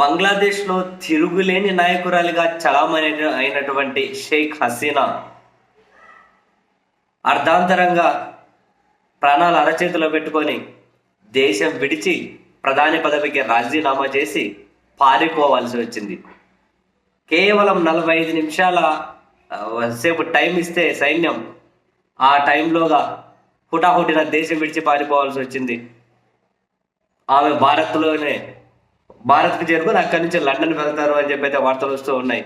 బంగ్లాదేశ్లో తిరుగులేని నాయకురాలిగా చలామణి అయినటువంటి షేక్ హసీనా అర్ధాంతరంగా ప్రాణాలు అరచేతిలో పెట్టుకొని దేశం విడిచి ప్రధాని పదవికి రాజీనామా చేసి పారిపోవాల్సి వచ్చింది. కేవలం నలభై ఐదు నిమిషాల సేపు టైం ఇస్తే సైన్యం ఆ టైంలోగా హుటాహుటిన దేశం విడిచి పారిపోవాల్సి వచ్చింది. ఆమె భారత్లోనే భారత్కు చేరుకొని అక్కడి నుంచి లండన్ వెళ్తారు అని చెప్పి అయితే వార్తలు వస్తూ ఉన్నాయి.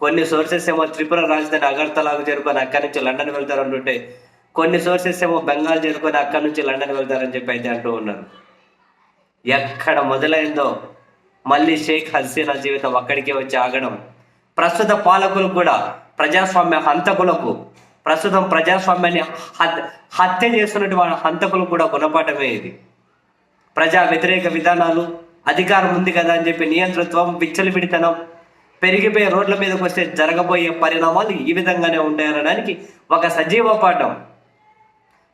కొన్ని సోర్సెస్ ఏమో త్రిపుర రాజధాని అగర్తలాకు చేరుకొని అక్కడి నుంచి లండన్ వెళ్తారు అంటుంటే కొన్ని సోర్సెస్ ఏమో బెంగాల్ చేరుకొని అక్కడి నుంచి లండన్ వెళ్తారని చెప్పి అయితే అంటూ ఉన్నారు. ఎక్కడ మొదలైందో మళ్ళీ షేక్ హసీనా జీవితం అక్కడికే వచ్చి ఆగడం ప్రస్తుత పాలకులు కూడా ప్రజాస్వామ్య హంతకులకు ప్రస్తుతం ప్రజాస్వామ్యాన్ని హత్య చేస్తున్నటువంటి హంతకులు కూడా గుణపాఠమే ఇది. ప్రజా వ్యతిరేక విధానాలు అధికారం ఉంది కదా అని చెప్పి నియంతృత్వం విచ్చలవిడితనం పెరిగిపోయే రోడ్ల మీదకి వస్తే జరగబోయే పరిణామాలు ఈ విధంగానే ఉంటాయనడానికి ఒక సజీవ పాఠం.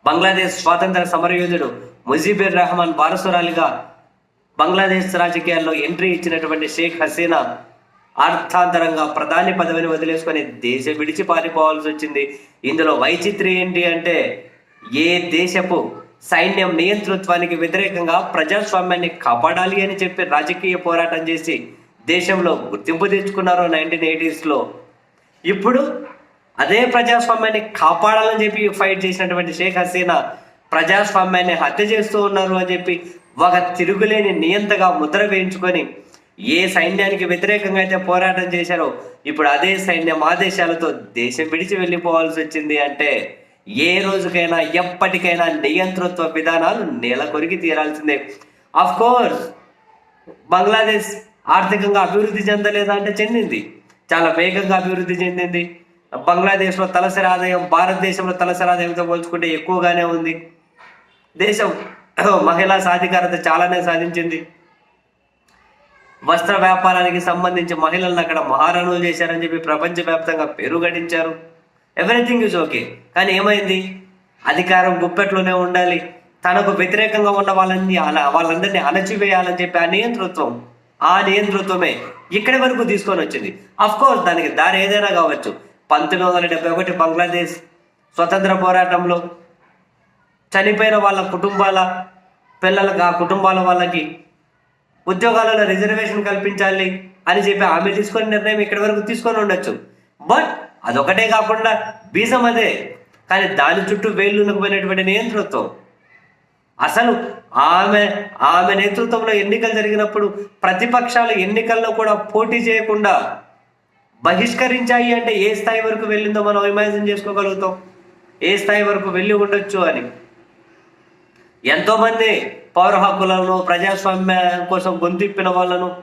బంగ్లాదేశ్ స్వాతంత్ర సమరయోధుడు ముజీబుర్ రెహమాన్ వారసురాలిగా బంగ్లాదేశ్ రాజకీయాల్లో ఎంట్రీ ఇచ్చినటువంటి షేక్ హసీనా అర్థాంతరంగా ప్రధాని పదవిని వదిలేసుకొని దేశం విడిచి పారిపోవాల్సి వచ్చింది. ఇందులో వైచిత్రి ఏంటి అంటే ఏ దేశపు సైన్యం నియంతృత్వానికి వ్యతిరేకంగా ప్రజాస్వామ్యాన్ని కాపాడాలి అని చెప్పి రాజకీయ పోరాటం చేసి దేశంలో గుర్తింపు తెచ్చుకున్నారు నైన్టీన్ ఎయిటీస్లో. ఇప్పుడు అదే ప్రజాస్వామ్యాన్ని కాపాడాలని చెప్పి ఫైట్ చేసినటువంటి షేక్ హసీనా ప్రజాస్వామ్యాన్ని హత్య చేస్తూ ఉన్నారు అని చెప్పి ఒక తిరుగులేని నియంతగా ముద్ర వేయించుకొని ఏ సైన్యానికి వ్యతిరేకంగా అయితే పోరాటం చేశారో ఇప్పుడు అదే సైన్యం ఆదేశాలతో దేశం విడిచి వెళ్ళిపోవాల్సి వచ్చింది అంటే ఏ రోజుకైనా ఎప్పటికైనా నియంతృత్వ విధానాలు నేల కొరికి తీరాల్సిందే. ఆఫ్ కోర్స్ బంగ్లాదేశ్ ఆర్థికంగా అభివృద్ధి చెందలేదా అంటే చెందింది. చాలా వేగంగా అభివృద్ధి చెందింది. బంగ్లాదేశ్లో తలసరి ఆదాయం భారతదేశంలో తలసరి ఆదాయంతో పోల్చుకుంటే ఎక్కువగానే ఉంది. దేశం మహిళా సాధికారత చాలానే సాధించింది. వస్త్ర వ్యాపారానికి సంబంధించి మహిళలను అక్కడ మహారాణులు చేశారని చెప్పి ప్రపంచవ్యాప్తంగా పేరు గడించారు ఎవ్రీథింగ్ ఈజ్ ఓకే కానీ ఏమైంది? అధికారం గుప్పెట్లోనే ఉండాలి. తనకు వ్యతిరేకంగా ఉన్న వాళ్ళని అలా వాళ్ళందరినీ అణచివేయాలని చెప్పి ఆ నియంతృత్వం ఆ నియంతృత్వమే ఇక్కడి వరకు తీసుకొని వచ్చింది. కోర్స్ దానికి దారి ఏదైనా కావచ్చు. పంతొమ్మిది వందల డెబ్బై ఒకటి బంగ్లాదేశ్ స్వతంత్ర పోరాటంలో చనిపోయిన వాళ్ళ కుటుంబాల పిల్లలకు ఆ కుటుంబాల వాళ్ళకి ఉద్యోగాలలో రిజర్వేషన్ కల్పించాలి అని చెప్పి ఆమె తీసుకొని నిర్ణయం ఇక్కడి వరకు తీసుకొని ఉండొచ్చు. బట్ అదొకటే కాకుండా బీజం అదే. కానీ దాని చుట్టూ వేళ్ళు పోయినటువంటి నియంతృత్వం అసలు ఆమె ఆమె నేతృత్వంలో ఎన్నికలు జరిగినప్పుడు ప్రతిపక్షాలు ఎన్నికల్లో కూడా పోటీ చేయకుండా బహిష్కరించాయి అంటే ఏ స్థాయి వరకు వెళ్ళిందో మనం ఇమాజిన్ చేసుకోగలుగుతాం. ఏ స్థాయి వరకు వెళ్ళి ఉండొచ్చు అని. ఎంతోమంది పౌర హక్కులను ప్రజాస్వామ్యం కోసం గొంతిప్పిన వాళ్ళను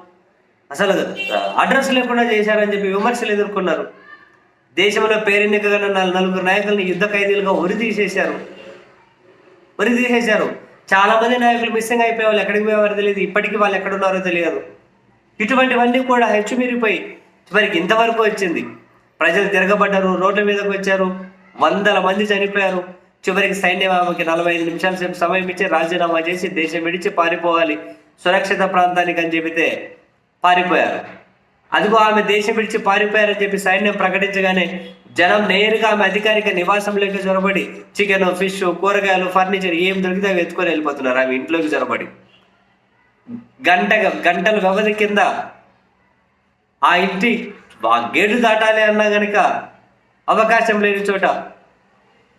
అసలు అడ్రస్ లేకుండా చేశారని చెప్పి విమర్శలు ఎదుర్కొన్నారు. దేశంలో పేరెన్నికగా నలుగురు నాయకులను యుద్ధ ఖైదీలుగా ఉరి తీసేశారు. ఉరి తీసేశారు. చాలా మంది నాయకులు మిస్సింగ్ అయిపోయే వాళ్ళు ఎక్కడికి పోయేవారు తెలియదు. ఇప్పటికీ వాళ్ళు ఎక్కడున్నారో తెలియదు. ఇటువంటివన్నీ కూడా హెచ్చుమీరిపోయి చివరికి ఇంతవరకు వచ్చింది. ప్రజలు తిరగబడ్డారు రోడ్ల మీదకు వచ్చారు. వందల మంది చనిపోయారు. చివరికి సైన్యం ఆమెకి నలభై ఐదు నిమిషాల సేపు సమయం ఇచ్చి రాజీనామా చేసి దేశం విడిచి పారిపోవాలి. సురక్షిత ప్రాంతానికి అని చెబితే పారిపోయారు. అదిగో ఆమె దేశం విడిచి పారిపోయారని చెప్పి సైన్యం ప్రకటించగానే జనం నేరుగా ఆమె అధికారిక నివాసంలోకి చొరబడి చికెన్ ఫిష్ కూరగాయలు ఫర్నిచర్ ఏం దొరికితే అవి ఎత్తుకొని వెళ్ళిపోతున్నారు ఆమె ఇంట్లోకి చొరబడి. గంట గంటల వ్యవధి కింద ఆ ఇంటి ఆ గేటు దాటాలి అన్నా గనక అవకాశం లేని చోట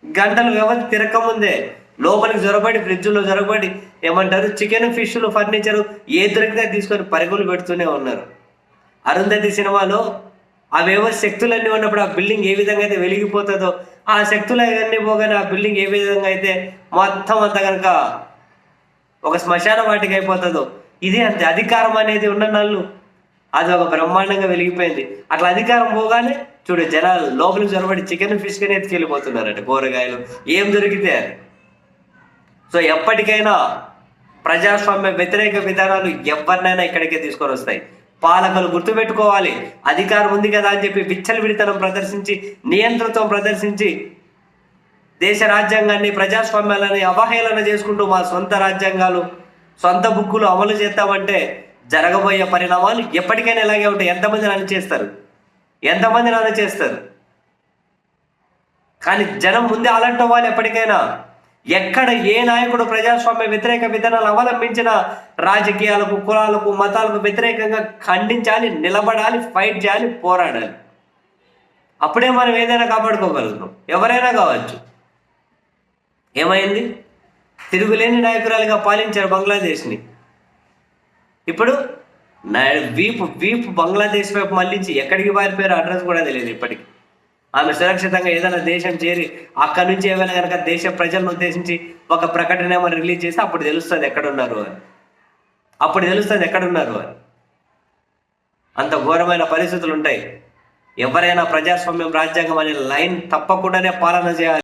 గంటల వ్యవధి తిరగకముందే లోపలికి జొరబడి ఫ్రిడ్జ్లో జొరబడి ఏమంటారు? చికెన్ ఫిష్లు ఫర్నిచర్ ఏ దొరికితే తీసుకొని పరుగులు పెడుతూనే ఉన్నారు. అరుంధతి సినిమాలో అవేవో శక్తులన్నీ ఉన్నప్పుడు ఆ బిల్డింగ్ ఏ విధంగా అయితే వెలిగిపోతుందో ఆ శక్తులు అవన్నీ పోగానే ఆ బిల్డింగ్ ఏ విధంగా అయితే మొత్తం అంతా కనుక ఒక శ్మశాన వాటికి అయిపోతుందో ఇదే అంతే. అధికారం అనేది ఉన్న నల్లు. అది ఒక బ్రహ్మాండంగా వెలిగిపోయింది. అట్లా అధికారం పోగానే చూడు జనాలు లోపలికి చొరబడి చికెన్ ఫిష్ కానీ ఎత్తుకెళ్ళిపోతున్నారట కూరగాయలు ఏం దొరికితే సో ఎప్పటికైనా ప్రజాస్వామ్య వ్యతిరేక విధానాలు ఎవరినైనా ఇక్కడికే తీసుకొని వస్తాయి. పాలకులు గుర్తుపెట్టుకోవాలి. అధికారం ఉంది కదా అని చెప్పి విచ్చలవిడితనం ప్రదర్శించి నియంతృత్వం ప్రదర్శించి దేశ రాజ్యాంగాన్ని ప్రజాస్వామ్యాలని అవహేళన చేసుకుంటూ మా సొంత రాజ్యాంగాలు సొంత బుక్కులు అమలు చేస్తామంటే జరగబోయే పరిణామాలు ఎప్పటికైనా ఇలాగే ఉంటాయి. చేస్తారు? ఎంతమంది నాన చేస్తారు? కానీ జనం ముందే అలర్ట్ అవ్వాలి ఎప్పటికైనా. ఎక్కడ ఏ నాయకుడు ప్రజాస్వామ్య వ్యతిరేక విధానాలు అవలంబించిన రాజకీయాలకు కులాలకు మతాలకు వ్యతిరేకంగా ఖండించాలి నిలబడాలి ఫైట్ చేయాలి పోరాడాలి. అప్పుడే మనం ఏదైనా కాపాడుకోగలుగుతాం. ఎవరైనా కావచ్చు. ఏమైంది? తిరుగులేని నాయకురాలుగా పాలించారు బంగ్లాదేశ్ని. ఇప్పుడు వీపు వీపు బంగ్లాదేశ్ వైపు మళ్ళించి ఎక్కడికి పారిపోయారు అడ్రస్ కూడా తెలియదు ఇప్పటికి. ఆమె సురక్షితంగా ఏదైనా దేశం చేరి అక్కడి నుంచి ఏమైనా కనుక దేశ ప్రజలను ఉద్దేశించి ఒక ప్రకటన ఏమైనా రిలీజ్ చేస్తే అప్పుడు తెలుస్తుంది ఎక్కడున్నారు అని. అప్పుడు తెలుస్తుంది ఎక్కడున్నారు అని. అంత ఘోరమైన పరిస్థితులు ఉంటాయి. ఎవరైనా ప్రజాస్వామ్యం రాజ్యాంగం అనే లైన్ తప్పకుండానే పాలన చేయాలి.